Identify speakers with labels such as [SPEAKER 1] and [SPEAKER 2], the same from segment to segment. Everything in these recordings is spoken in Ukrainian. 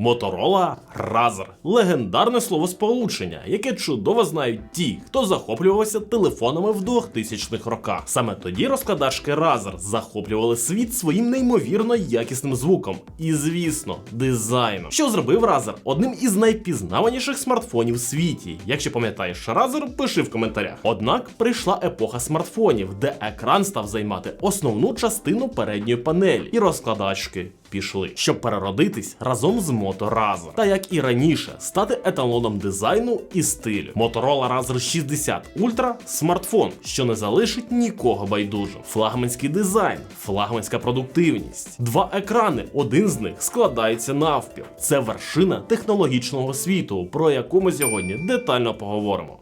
[SPEAKER 1] Моторола Razer – легендарне словосполучення, яке чудово знають ті, хто захоплювався телефонами в 2000-х роках. Саме тоді розкладачки Razer захоплювали світ своїм неймовірно якісним звуком і, звісно, дизайном, що зробив Razer одним із найпізнаваніших смартфонів в світі. Якщо пам'ятаєш Razer, пиши в коментарях. Однак прийшла епоха смартфонів, де екран став займати основну частину передньої панелі, і розкладачки пішли, щоб переродитись разом з Moto Та як і раніше, стати еталоном дизайну і стилю. Motorola Razer 60 Ultra – смартфон, що не залишить нікого байдужим. Флагманський дизайн, флагманська продуктивність. Два екрани, один з них складається навпіл. Це вершина технологічного світу, про яку ми сьогодні детально поговоримо.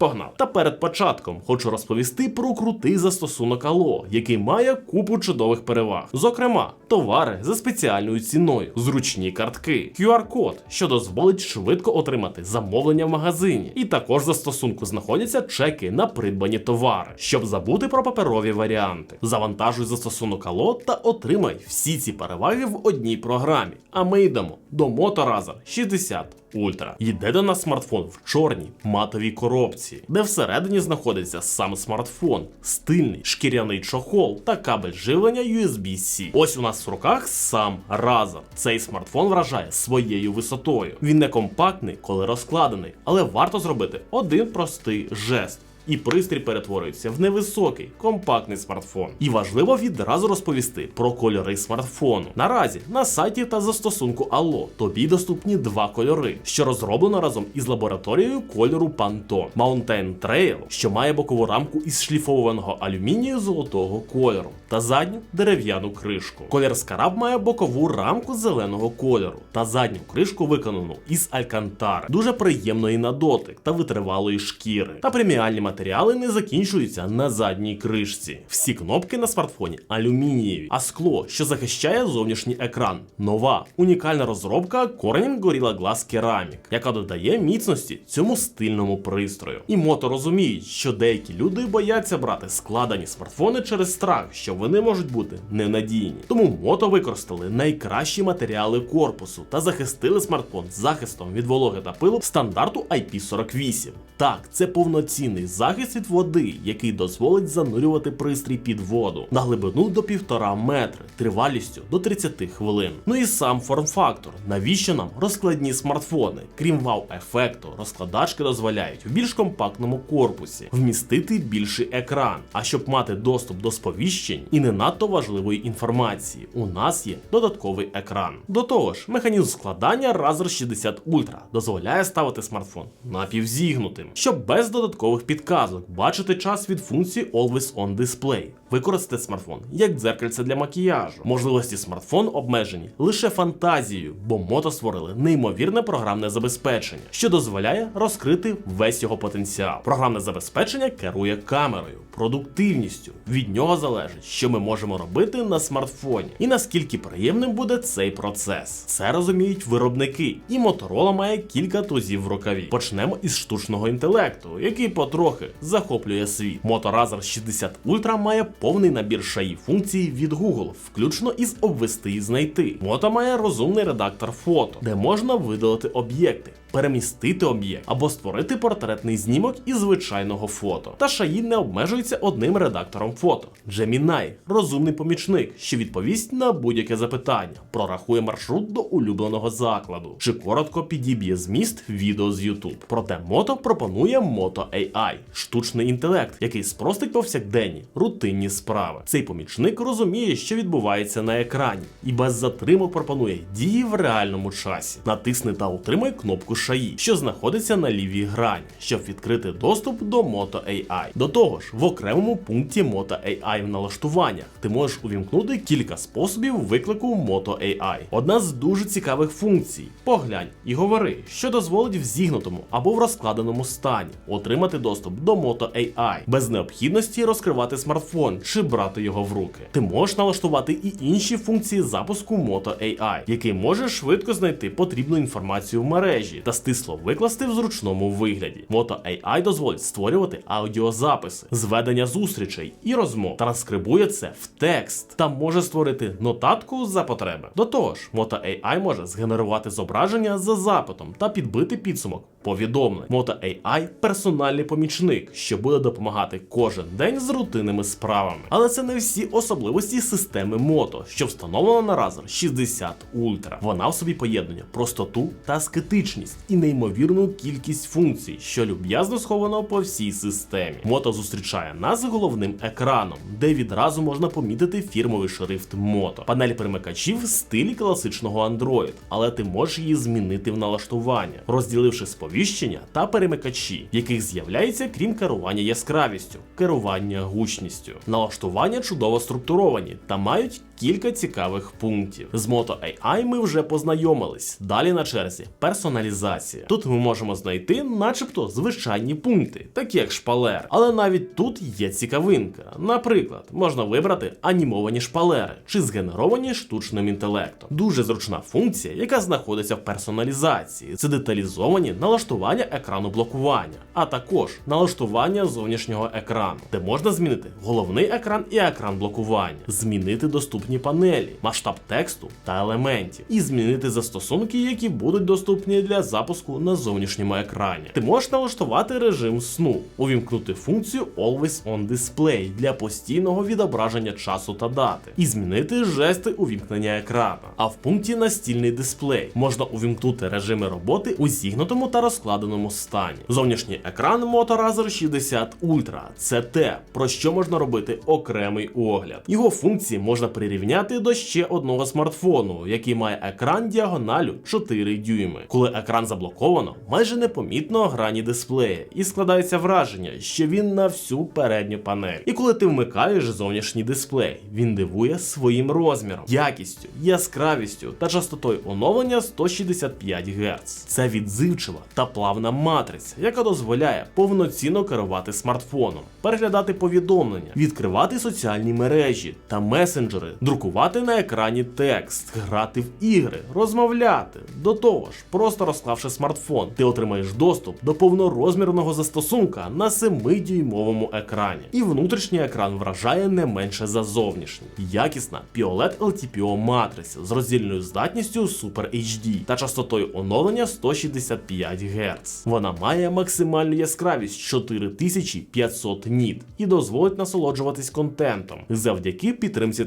[SPEAKER 1] Погнали. Та перед початком хочу розповісти про крутий застосунок Allo, який має купу чудових переваг. Зокрема, товари за спеціальною ціною, зручні картки, QR-код, що дозволить швидко отримати замовлення в магазині. І також застосунку знаходяться чеки на придбані товари, щоб забути про паперові варіанти. Завантажуй застосунок Allo та отримай всі ці переваги в одній програмі. А ми йдемо до Moto Razer 60 Ультра. Йде до нас смартфон в чорній матовій коробці, де всередині знаходиться сам смартфон, стильний шкіряний чохол та кабель живлення USB-C. Ось у нас в руках сам Razer. Цей смартфон вражає своєю висотою. Він не компактний, коли розкладений, але варто зробити один простий жест. І пристрій перетворюється в невисокий компактний смартфон. І важливо відразу розповісти про кольори смартфону. Наразі на сайті та застосунку Allo тобі доступні два кольори, що розроблено разом із лабораторією кольору Pantone. Mountain Trail, що має бокову рамку із шліфованого алюмінію золотого кольору, та задню дерев'яну кришку. Колір Scarab має бокову рамку зеленого кольору та задню кришку виконану із алькантари, дуже приємної на дотик та витривалої шкіри. Та преміальні матеріали не закінчуються на задній кришці. Всі кнопки на смартфоні алюмінієві, а скло, що захищає зовнішній екран. Нова унікальна розробка Corning Gorilla Glass Ceramic, яка додає міцності цьому стильному пристрою. І мото розуміють, що деякі люди бояться брати складені смартфони через страх, що вони можуть бути ненадійні. Тому мото використали найкращі матеріали корпусу та захистили смартфон захистом від вологи та пилу стандарту IP48. Так, це повноцінний захист від води, який дозволить занурювати пристрій під воду на глибину до 1,5 метри, тривалістю до 30 хвилин. Ну і сам форм-фактор. Навіщо нам розкладні смартфони? Крім вау-ефекту, розкладачки дозволяють в більш компактному корпусі вмістити більший екран. А щоб мати доступ до сповіщень і не надто важливої інформації, у нас є додатковий екран. До того ж, механізм складання Razer 60 Ultra дозволяє ставити смартфон напівзігнутим, щоб без додаткових підказок бачити час від функції Always On Display. Використати смартфон як дзеркальце для макіяжу. Можливості смартфон обмежені лише фантазією, бо мото створили неймовірне програмне забезпечення, що дозволяє розкрити весь його потенціал. Програмне забезпечення керує камерою, продуктивністю. Від нього залежить, що ми можемо робити на смартфоні, і наскільки приємним буде цей процес. Це розуміють виробники, і Motorola має кілька тузів в рукаві. Почнемо із штучного інтелекту, який потрохи захоплює світ. Moto Razer 60 Ultra має повний набір шаї функцій від Google, включно із обвести і знайти. Мото має розумний редактор фото, де можна видалити об'єкти. Перемістити об'єкт або створити портретний знімок із звичайного фото. Та шаї не обмежується одним редактором фото. Gemini – розумний помічник, що відповість на будь-яке запитання, прорахує маршрут до улюбленого закладу, чи коротко підіб'є зміст відео з YouTube. Проте мото пропонує Moto AI – штучний інтелект, який спростить повсякденні рутинні справи. Цей помічник розуміє, що відбувається на екрані, і без затримок пропонує дії в реальному часі. Натисни та утримай кнопку шаї, що знаходиться на лівій грані, щоб відкрити доступ до Moto AI. До того ж, в окремому пункті Moto AI в налаштуваннях ти можеш увімкнути кілька способів виклику Moto AI. Одна з дуже цікавих функцій поглянь і говори, що дозволить в зігнутому або в розкладеному стані отримати доступ до Moto AI без необхідності розкривати смартфон чи брати його в руки. Ти можеш налаштувати і інші функції запуску Moto AI, який може швидко знайти потрібну інформацію в мережі та стисло викласти в зручному вигляді. Moto AI дозволить створювати аудіозаписи, зведення зустрічей і розмов, транскрибує це в текст та може створити нотатку за потреби. До того ж, Moto AI може згенерувати зображення за запитом та підбити підсумок повідомлень. Moto AI – персональний помічник, що буде допомагати кожен день з рутинними справами. Але це не всі особливості системи Moto, що встановлена на Razer 60 Ultra. Вона в собі поєднує простоту та аскетичність і неймовірну кількість функцій, що люб'язно сховано по всій системі. Moto зустрічає нас головним екраном, де відразу можна помітити фірмовий шрифт Moto. Панель перемикачів в стилі класичного Android, але ти можеш її змінити в налаштування, розділивши сповіщення та перемикачі, яких з'являється крім керування яскравістю, керування гучністю. Налаштування чудово структуровані та мають кілька цікавих пунктів. З Moto AI ми вже познайомились. Далі на черзі персоналізація. Тут ми можемо знайти, начебто, звичайні пункти, такі як шпалери. Але навіть тут є цікавинка. Наприклад, можна вибрати анімовані шпалери чи згенеровані штучним інтелектом. Дуже зручна функція, яка знаходиться в персоналізації. Це деталізовані налаштування екрану блокування, а також налаштування зовнішнього екрану, де можна змінити головний екран і екран блокування, змінити доступні панелі, масштаб тексту та елементів, і змінити застосунки, які будуть доступні для запуску на зовнішньому екрані. Ти можеш налаштувати режим сну, увімкнути функцію Always on Display для постійного відображення часу та дати, і змінити жести увімкнення екрана. А в пункті настільний дисплей можна увімкнути режими роботи у зігнутому та розкладеному стані. Зовнішній екран Moto Razer 60 Ultra – це те, про що можна робити окремий огляд. Його функції можна прирівняти до ще одного смартфону, який має екран діагоналю 4 дюйми. Коли екран заблоковано, майже непомітно грані дисплея, і складається враження, що він на всю передню панель. І коли ти вмикаєш зовнішній дисплей, він дивує своїм розміром, якістю, яскравістю та частотою оновлення 165 Гц. Це відзивчива та плавна матриця, яка дозволяє повноцінно керувати смартфоном, переглядати повідомлення, відкривати соціальні мережі та месенджери, друкувати на екрані текст, грати в ігри, розмовляти. До того ж, просто розклавши смартфон, ти отримаєш доступ до повнорозмірного застосунка на 7-дюймовому екрані. І внутрішній екран вражає не менше за зовнішній. Якісна POLED LTPO матриця з роздільною здатністю Super HD та частотою оновлення 165 Гц. Вона має максимальну яскравість 4500 ніт і дозволить насолоджуватись контентом завдяки підтримці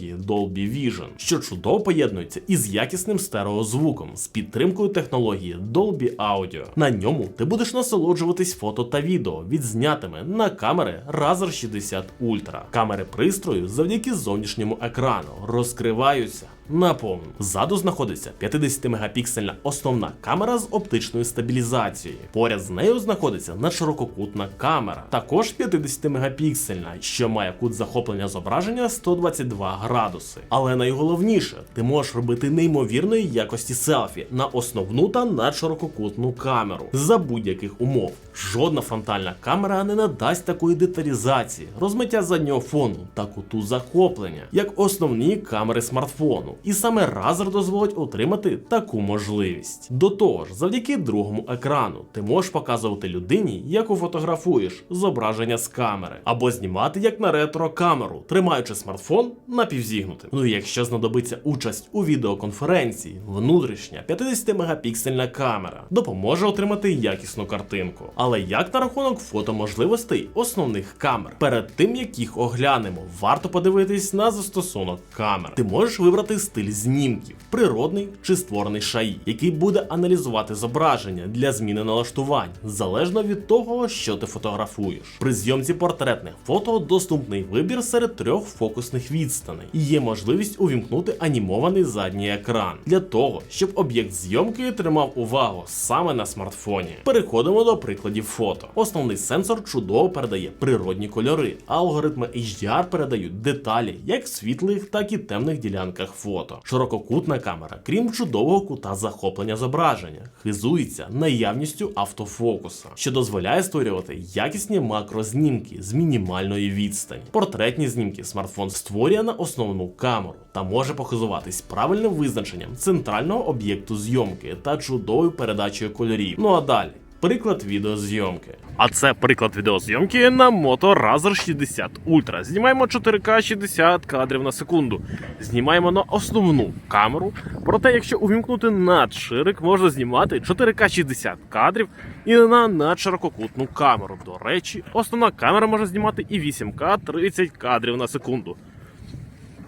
[SPEAKER 1] технології Dolby Vision, що чудово поєднується із якісним стереозвуком з підтримкою технології Dolby Audio. На ньому ти будеш насолоджуватись фото та відео, відзнятими на камери Razer 60 Ultra. Камери пристрою завдяки зовнішньому екрану розкриваються наповну. Ззаду знаходиться 50-мегапіксельна основна камера з оптичною стабілізацією. Поряд з нею знаходиться надширококутна камера, також 50-мегапіксельна, що має кут захоплення зображення 122 градуси. Але найголовніше, ти можеш робити неймовірної якості селфі на основну та надширококутну камеру за будь-яких умов. Жодна фронтальна камера не надасть такої деталізації, розмиття заднього фону та куту захоплення, як основні камери смартфону. І саме Razer дозволить отримати таку можливість. До того ж, завдяки другому екрану ти можеш показувати людині, яку фотографуєш, зображення з камери, або знімати як на ретро камеру, тримаючи смартфон напівзігнутим. Ну і якщо знадобиться участь у відеоконференції, внутрішня 50-мегапіксельна камера допоможе отримати якісну картинку. Але як на рахунок фотоможливостей основних камер? Перед тим як їх оглянемо, варто подивитись на застосунок камер. Ти можеш вибрати стиль знімків, природний чи створений шаї, який буде аналізувати зображення для зміни налаштувань, залежно від того, що ти фотографуєш. При зйомці портретних фото доступний вибір серед трьох фокусних відстаней і є можливість увімкнути анімований задній екран для того, щоб об'єкт зйомки тримав увагу саме на смартфоні. Переходимо до прикладів фото. Основний сенсор чудово передає природні кольори, а алгоритми HDR передають деталі як світлих, так і темних ділянках фото. Фото. Ширококутна камера, крім чудового кута захоплення зображення, хизується наявністю автофокуса, що дозволяє створювати якісні макрознімки з мінімальної відстані. Портретні знімки смартфон створює на основну камеру та може похизуватись правильним визначенням центрального об'єкту зйомки та чудовою передачею кольорів. Ну а далі. Приклад відеозйомки. А це приклад відеозйомки на Moto Razr 60 Ultra. Знімаємо 4К 60 кадрів на секунду. Знімаємо на основну камеру. Проте, якщо увімкнути надширик, можна знімати 4К 60 кадрів і на надширококутну камеру. До речі, основна камера може знімати і 8К 30 кадрів на секунду.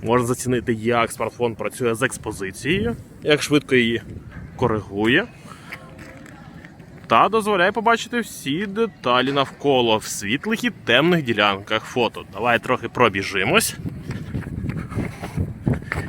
[SPEAKER 1] Можна зацінити, як смартфон працює з експозицією, як швидко її коригує та дозволяє побачити всі деталі навколо в світлих і темних ділянках фото. Давай трохи пробіжимось.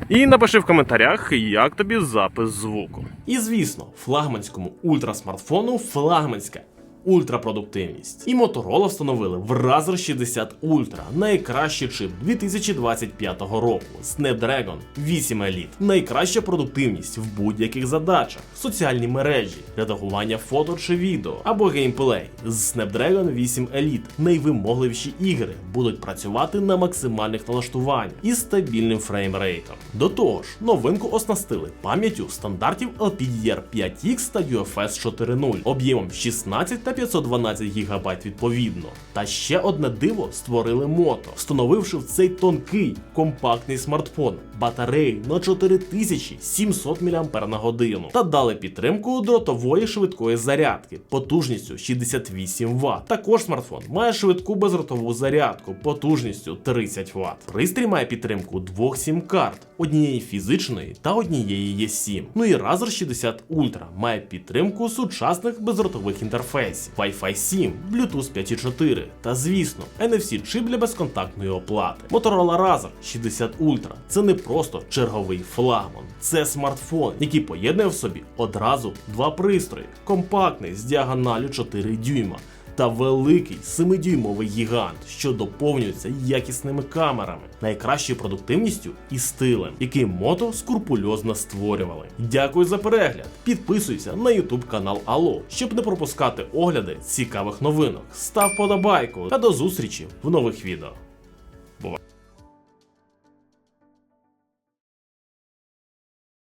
[SPEAKER 1] І напиши в коментарях, як тобі запис звуку. І звісно, флагманському ультрасмартфону флагманська ультрапродуктивність. І Motorola встановили в Razer 60 Ultra найкращий чип 2025 року Snapdragon 8 Elite. Найкраща продуктивність в будь-яких задачах, соціальні мережі, редагування фото чи відео або геймплей. З Snapdragon 8 Elite найвимогливіші ігри будуть працювати на максимальних налаштуваннях і стабільним фреймрейтом. До того ж, новинку оснастили пам'яттю стандартів LPDDR5X та UFS 4.0 об'ємом 16 та 512 ГБ відповідно. Та ще одне диво створили мото, встановивши в цей тонкий компактний смартфон батареї на 4700 мАч та дали підтримку дротової швидкої зарядки потужністю 68 Вт. Також смартфон має швидку бездротову зарядку потужністю 30 Вт. Пристрій має підтримку двох сім-карт, однієї фізичної та однієї eSIM. Ну і Razer 60 Ultra має підтримку сучасних бездротових інтерфейсів Wi-Fi 7, Bluetooth 5.4 та, звісно, NFC чип для безконтактної оплати. Motorola Razer 60 Ultra це не просто черговий флагман, це смартфон, який поєднує в собі одразу два пристрої: компактний з діагоналю 4 дюйма та великий 7-дюймовий гігант, що доповнюється якісними камерами, найкращою продуктивністю і стилем, який мото скрупульозно створювали. Дякую за перегляд. Підписуйся на YouTube канал Алло, щоб не пропускати огляди цікавих новинок. Став подобайку та до зустрічі в нових відео.